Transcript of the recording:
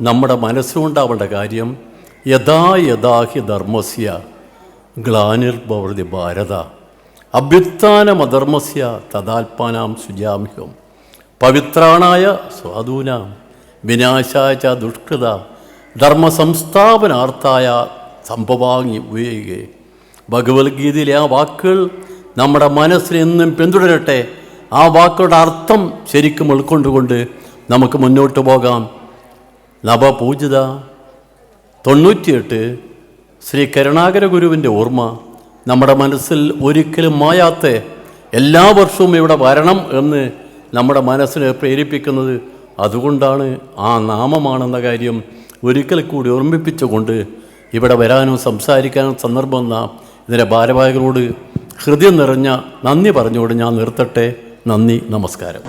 നമ്മുടെ മനസ്സുകൊണ്ടാവേണ്ട കാര്യം യഥാ യഥാഹി ധർമ്മസ്യ ഗ്ലാനിർഭവതി ഭാരത. അഭ്യുത്ഥാനമധർമ്മസ്യ തഥാത്മാനാം സുജാമിഹം പവിത്രാണായ സ്വാധൂനാം വിനാശായ ദുഷ്കൃത ധർമ്മസംസ്ഥാപനാർത്ഥായ സംഭവാങ്ങി ഉപയോഗിക്കുക ഭഗവത്ഗീതയിലെ ആ വാക്കുകൾ നമ്മുടെ മനസ്സിനെന്നും പിന്തുടരട്ടെ. ആ വാക്കുകളുടെ അർത്ഥം ശരിക്കും ഉൾക്കൊണ്ടുകൊണ്ട് നമുക്ക് മുന്നോട്ട് പോകാം. നവപൂജിത തൊണ്ണൂറ്റിയെട്ട് ശ്രീ കരുണാകര ഗുരുവിന്റെ ഓർമ്മ. നമ്മുടെ മനസ്സിൽ ഒരിക്കലും മായാത്ത എല്ലാ വർഷവും ഇവിടെ വരണം എന്ന് നമ്മുടെ മനസ്സിനെ പ്രേരിപ്പിക്കുന്നത് അതുകൊണ്ടാണ് ആ നാമമാണെന്ന കാര്യം ഒരിക്കൽ കൂടി ഓർമ്മിപ്പിച്ചുകൊണ്ട് ഇവിടെ വരാനും സംസാരിക്കാനും സന്ദർഭം എന്ന ഇതിന്റെ ഭാരവാഹികളോട് ഹൃദയം നിറഞ്ഞ നന്ദി പറഞ്ഞുകൊണ്ട് ഞാൻ നിർത്തട്ടെ. നന്ദി നമസ്കാരം.